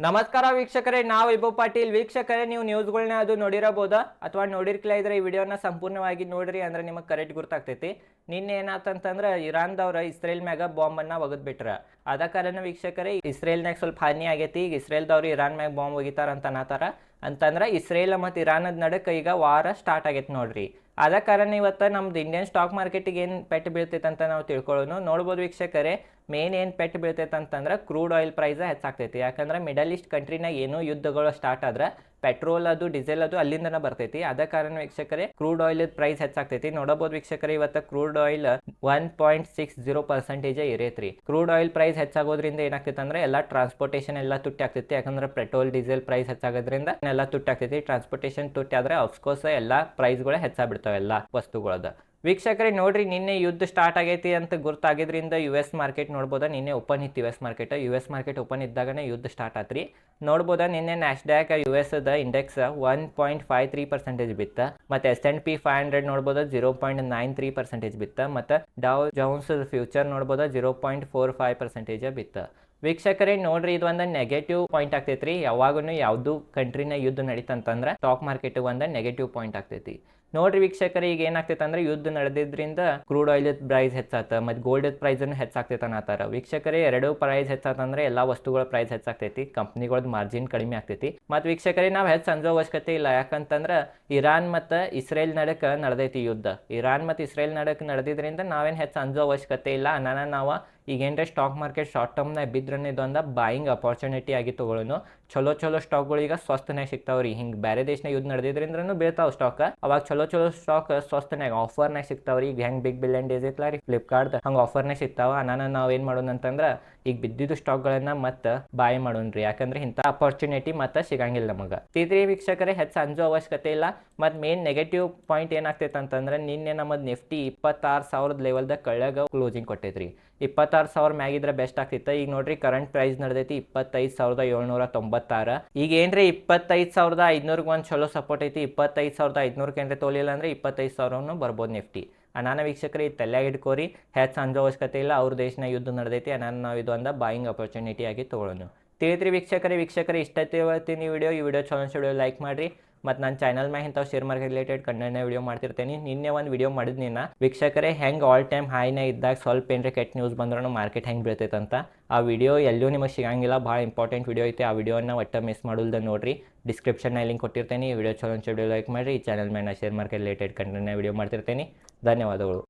ನಮಸ್ಕಾರ ವೀಕ್ಷಕರೇ, ನಾವು ವೈಭವ್ ಪಾಟೀಲ್. ವೀಕ್ಷಕರೇ, ನೀವು ನ್ಯೂಸ್ಗಳನ್ನ ಅದು ನೋಡಿರಬಹುದಾ ಅಥವಾ ನೋಡಿರ್ಕಿಲ್ಲ ಇದ್ರೆ ಈ ವಿಡಿಯೋನ ಸಂಪೂರ್ಣವಾಗಿ ನೋಡ್ರಿ ಅಂದ್ರೆ ನಿಮಗೆ ಕರೆಕ್ಟ್ ಗುರ್ತಾಗ್ತೈತಿ. ನಿನ್ನೆ ಏನಾತಂತಂದ್ರೆ ಇರಾನ್ದವ್ರ ಇಸ್ರೇಲ್ ಮ್ಯಾಗ ಬಾಂಬನ್ನ ಒಗದ್ಬಿಟ್ರ. ಅದ ಕಾರಣ ವೀಕ್ಷಕರೇ ಇಸ್ರೇಲ್ನಾಗ ಸ್ವಲ್ಪ ಹಾನಿ ಆಗೈತಿ. ಈಗ ಇಸ್ರೇಲ್ದವ್ರು ಇರಾನ್ ಮ್ಯಾಗ ಬಾಂಬ್ ಒಗಿತಾರ ಅಂತ ಅನ್ನತಾರ. ಅಂತಂದ್ರೆ ಇಸ್ರೇಲ್ ಮತ್ತು ಇರಾನದ ನಡಕ ಈಗ ವಾರ ಸ್ಟಾರ್ಟ್ ಆಗೈತೆ ನೋಡ್ರಿ. ಆದ ಕಾರಣ ಇವತ್ತು ನಮ್ದು ಇಂಡಿಯನ್ ಸ್ಟಾಕ್ ಮಾರ್ಕೆಟಿಗೆ ಏನು ಪೆಟ್ಟು ಬೀಳ್ತೈತೆ ಅಂತ ನಾವು ತಿಳ್ಕೊಳ್ಳೋನು. ನೋಡ್ಬೋದು ವೀಕ್ಷಕರೇ ಮೇನ್ ಏನು ಪೆಟ್ಟು ಬೀಳ್ತೈತೆ ಅಂತಂದ್ರೆ ಕ್ರೂಡ್ ಆಯಿಲ್ ಪ್ರೈಸ್ ಹೆಚ್ಚಾಗ್ತೈತಿ. ಯಾಕಂದ್ರೆ ಮಿಡಲ್ ಈಸ್ಟ್ ಕಂಟ್ರಿನಾಗ ಏನೋ ಯುದ್ಧಗಳು ಸ್ಟಾರ್ಟ್ ಆದ್ರೆ ಪೆಟ್ರೋಲ್ ಅದು, ಡೀಸೆಲ್ ಅದು ಅಲ್ಲಿಂದನೇ ಬರ್ತೈತಿ. ಅದ ಕಾರಣ ವೀಕ್ಷಕರೇ, ಕ್ರೂಡ್ ಆಯಿಲ್ ಪ್ರೈಸ್ ಹೆಚ್ಚಾಗ್ತೈತಿ. ನೋಡಬಹುದು ವೀಕ್ಷಕರೇ, ಇವತ್ತ crude oil one point six zero percentage ಇರೈತ್ರಿ crude oil price ಹೆಚ್ಚಾಗೋದ್ರಿಂದ ಏನಾಗ್ತೈತೆ ಅಂದ್ರೆ, ಎಲ್ಲ ಟ್ರಾನ್ಸ್ಪೋರ್ಟೇಷನ್ ಎಲ್ಲ ತುಟ್ಟಿ ಆಗ್ತೈತಿ ಯಾಕಂದ್ರೆ ಪೆಟ್ರೋಲ್, ಡೀಸೆಲ್ ಪ್ರೈಸ್ ಹೆಚ್ಚಾಗೋದ್ರಿಂದ ಎಲ್ಲ ತುಟ್ಟಿ ಆಗ್ತೈತಿ ಟ್ರಾನ್ಸ್ಪೋರ್ಟೇಷನ್ ತುಟ್ಟಿ ಆದ್ರೆ ಅಫ್ಕೋರ್ಸ್ ಎಲ್ಲ ಪ್ರೈಸ್ಗಳು ಹೆಚ್ಚಾಗ್ಬಿಡ್ತಾವೆ ಎಲ್ಲ ವಸ್ತುಗಳದ. ವೀಕ್ಷಕರೇ, ನೋಡ್ರಿ, ನಿನ್ನೆ ಯುದ್ಧ ಸ್ಟಾರ್ಟ್ ಆಗೈತಿ ಅಂತ ಗೊತ್ತಾಗಿದ್ರಿಂದ ಯು ಎಸ್ ಮಾರ್ಕೆಟ್ ನೋಡ್ಬೋದಾ? ನಿನ್ನೆ ಓಪನ್ ಇತ್ತು U S market U S market open ಇದ್ದಾಗನೇ ಯುದ್ಧ ಸ್ಟಾರ್ಟ್ ಆತ್ರಿ. ನೋಡ್ಬೋದಾ? ನಿನ್ನೆ Nasdaq U S the index one point five three percentage ಬಿತ್ತ. ಮತ್ತೆ S N P five hundred ನೋಡ್ಬೋದಾ? Zero point nine three percentage ಬಿತ್ತ. ಮತ್ತು Dow Jones future ನೋಡ್ಬೋದಾ? Zero point four five percentage ಬಿತ್ತ. ವೀಕ್ಷಕರೇ, ನೋಡ್ರಿ, ಇದು ಒಂದು ನೆಗೆಟಿವ್ ಪಾಯಿಂಟ್ ಆಗ್ತೈತ್ರಿ. ಯಾವಾಗೂ ಯಾವುದು ಕಂಟ್ರಿನ ಯುದ್ಧ ನಡೀತಂತಂದ್ರೆ ಸ್ಟಾಕ್ ಮಾರ್ಕೆಟ್ ಒಂದು ನೆಗೆಟಿವ್ ಪಾಯಿಂಟ್ ಆಗ್ತೈತಿ. ನೋಡ್ರಿ ವೀಕ್ಷಕರೇ, ಈಗ ಏನಾಗ್ತೈತೆ ಅಂದ್ರೆ ಯುದ್ಧ ನಡೆದಿದ್ರಿಂದ ಕ್ರೂಡ್ ಆಯಿಲ್ ಪ್ರೈಸ್ ಹೆಚ್ಚಾತ, ಮತ್ತು ಗೋಲ್ಡ್ ಪ್ರೈಸ್ ಹೆಚ್ಚಾಗ್ತೈತೆ ಅನ್ನತ್ತಾರ ವೀಕ್ಷಕರೇ, ಎರಡು ಪ್ರೈಸ್ ಹೆಚ್ಚಾತಂದ್ರೆ ಎಲ್ಲಾ ವಸ್ತುಗಳ ಪ್ರೈಸ್ ಹೆಚ್ಚಾಗ್ತೈತಿ ಕಂಪ್ನಿಗಳದ್ದು ಮಾರ್ಜಿನ್ ಕಡಿಮೆ ಆಗ್ತೈತಿ. ಮತ್ತು ವೀಕ್ಷಕರೇ, ನಾವು ಹೆಚ್ಚು ಸಂಜೋ ಅವಶ್ಯಕತೆ ಇಲ್ಲ, ಯಾಕಂತಂದ್ರೆ ಇರಾನ್ ಮತ್ತು ಇಸ್ರೇಲ್ ನಡಕ ನಡೆದೈತಿ ಯುದ್ಧ. ಇರಾನ್ ಮತ್ತು ಇಸ್ರೇಲ್ ನಡಕ ನಡೆದಿದ್ರಿಂದ ನಾವೇನು ಹೆಚ್ಚು ಅಂಜೋ ಅವಶ್ಯಕತೆ ಇಲ್ಲ ಅನ್ನ ನಾವು ಈಗೇನ್ರೆ ಸ್ಟಾಕ್ ಮಾರ್ಕೆಟ್ ಶಾರ್ಟ್ ಟರ್ಮ್ನಾಗ ಬಿದ್ರನ್ನ ಇದೊಂದ ಬಾಯಿಂಗ್ ಅಪಾರ್ಚುನಿಟಿ ಆಗಿ ತೊಗೊಳೋನು ಚಲೋ ಚಲೋ ಸ್ಟಾಕ್ಗಳು ಈಗ ಸ್ವಸ್ತನಾಗ ಸಿಗ್ತಾವ್ರಿ. ಹಿಂಗೆ ಬೇರೆ ದೇಶನಾಗ ಯುದ್ಧ ನಡೆದಿದ್ರಿಂದ್ರೂ ಬೀಳ್ತಾವ ಸ್ಟಾಕ್ ಅವಾಗ ಚಲೋ ಚಲೋ ಸ್ಟಾಕ್ ಸ್ವಸ್ತನಾಗ ಆಫರ್ನಾಗ ಸಿಗ್ತಾವ್ರಿ. ಈಗ ಹೆಂಗೆ ಬಿಗ್ ಬಿಲಿಯನ್ ಡೇಸ್ ಐತ್ಲ ರೀ ಫ್ಲಿಪ್ಕಾರ್ಟ್ ಹಂಗೆ ಆಫರ್ನಾಗ ಸಿಗ್ತಾವ. ನಾನು ನಾವು ಏನು ಮಾಡೋಣ ಅಂತಂದ್ರೆ, ಈಗ ಬಿದ್ದಿದ್ದು ಸ್ಟಾಕ್ಗಳನ್ನು ಮತ್ತೆ ಬಾಯ್ ರೀ ಯಾಕಂದ್ರೆ ಇಂಥ ಅಪಾರ್ಚುನಿಟಿ ಮತ್ತೆ ಸಿಗಂಗಿಲ್ಲ ನಮಗೆ. ತಿದ್ರಿ ವೀಕ್ಷಕರೇ, ಹೆಚ್ಚು ಅಂಜೋ ಅವಶ್ಯಕತೆ ಇಲ್ಲ. ಮತ್ತು ಮೇನ್ ನೆಗೆಟಿವ್ ಪಾಯಿಂಟ್ ಏನಾಗ್ತೈತೆ ಅಂತಂದ್ರೆ ನಿನ್ನೆ ನಮ್ಮದು ನಿಫ್ಟಿ ಇಪ್ಪತ್ತಾರು ಸಾವಿರದ ಲೆವೆಲ್ದಾಗ ಕಳ್ಳಾಗ ಕ್ಲೋಸಿಂಗ್ ಕೊಟ್ಟೈತ್ರಿ. ಇಪ್ಪತ್ತಾರು ಸಾವಿರ ಮ್ಯಾಗಿದ್ರೆ ಬೆಸ್ಟ್ ಆಗ್ತಿತ್ತು. ಈಗ ನೋಡ್ರಿ ಕರೆಂಟ್ ಪ್ರೈಸ್ ನಡೆದೈತಿ ಇಪ್ಪತ್ತೈದು ಸಾವಿರದ ಏಳ್ನೂರ ತೊಂಬತ್ತಾರು. ಈಗ ಏನ್ರಿ ಇಪ್ಪತ್ತೈದು ಸಾವಿರದ ಐದುನೂರಿಗೆ ಒಂದು ಚಲೋ ಸಪೋರ್ಟ್ ಐತಿ. ಇಪ್ಪತ್ತೈದು ಸಾವಿರದ ಐದುನೂರಕ್ಕೆ ತೋಲಿಲ್ಲ ಅಂದ್ರೆ ಇಪ್ಪತ್ತೈದು ಸಾವಿರನು ಬರ್ಬೋದು ನಿಫ್ಟಿ. ಅನಾನ ವೀಕ್ಷಕರು, ಈ ತಲೆಯಾಗ ಇಟ್ಕೋರಿ ಹೆಚ್ಚು ಅಂಜೋ ಅವಶ್ಯಕತೆ ಇಲ್ಲ. ಅವ್ರ ದೇಶನ ಯುದ್ಧ ನಡೆದೈತಿ. ಅನಾನ ನಾವು ಇದು ಒಂದು ಬಾಯಿಂಗ್ ಅಪರ್ಚುನಿಟಿ ಆಗಿ ತೊಗೊಳೋಣ ತಿಳಿದ್ರಿ ವೀಕ್ಷಕರೇ ವೀಕ್ಷಕರೇ ಇಷ್ಟ ಈ ವಿಡಿಯೋ ಈ ವಿಡಿಯೋ ಚಲೋ ವಿಡಿಯೋ ಲೈಕ್ ಮಾಡಿರಿ. ಮತ್ತು ನನ್ನ ಚಾನಲ್ ಮ್ಯಾಗ ಇಂಥವು ಶೇರ್ ಮಾರ್ಕೆಟ್ ರಿಲೇಟೆಡ್ ಕಂಟೆಂಟ್ನ ವಿಡಿಯೋ ಮಾಡ್ತಿರ್ತೇನೆ. ನಿನ್ನೆ ಒಂದು ವಿಡಿಯೋ ಮಾಡಿದ್ನಿನ ವೀಕ್ಷಕರೇ, ಹೆಂಗೆ ಆಲ್ ಟೈಮ್ ಹೈನೇ ಇದ್ದಾಗ ಸ್ವಲ್ಪ ಏನ್ರಿ ಕೆಟ್ಟ ನ್ಯೂಸ್ ಬಂದ್ರೂ ಮಾರ್ಕೆಟ್ ಹೆಂಗೆ ಬೀಳ್ತೈತೆ ಅಂತ ಆ ವಿಡಿಯೋ ಎಲ್ಲೂ ನಿಮಗೆ ಸಿಗಂಗಿಲ್ಲ. ಭಾಳ ಇಂಪಾರ್ಟೆಂಟ್ ವಿಡಿಯೋ ಐತೆ. ಆ ವಿಡಿಯೋನ ಒಟ್ಟು ಮಿಸ್ ಮಾಡೋಲ್ದ ನೋಡ್ರಿ. ಡಿಸ್ಕ್ರಿಪ್ಷನ್ನಲ್ಲಿ ಲಿಂಕ್ ಕೊಟ್ಟಿರ್ತೇನೆ. ವಿಡಿಯೋ ಚಲೋ ವಿಡಿಯೋ ಲೈಕ್ ಮಾಡಿರಿ. ಈ ಚಾನಲ್ ಮೇಲೆ ಶೇರ್ ಮಾರ್ಕೆಟ್ ರಿಲೇಟೆಡ್ ಕಂಟೆಂಟ್ನ ವಿಡಿಯೋ ಮಾಡ್ತಿರ್ತೇನೆ. ಧನ್ಯವಾದಗಳು.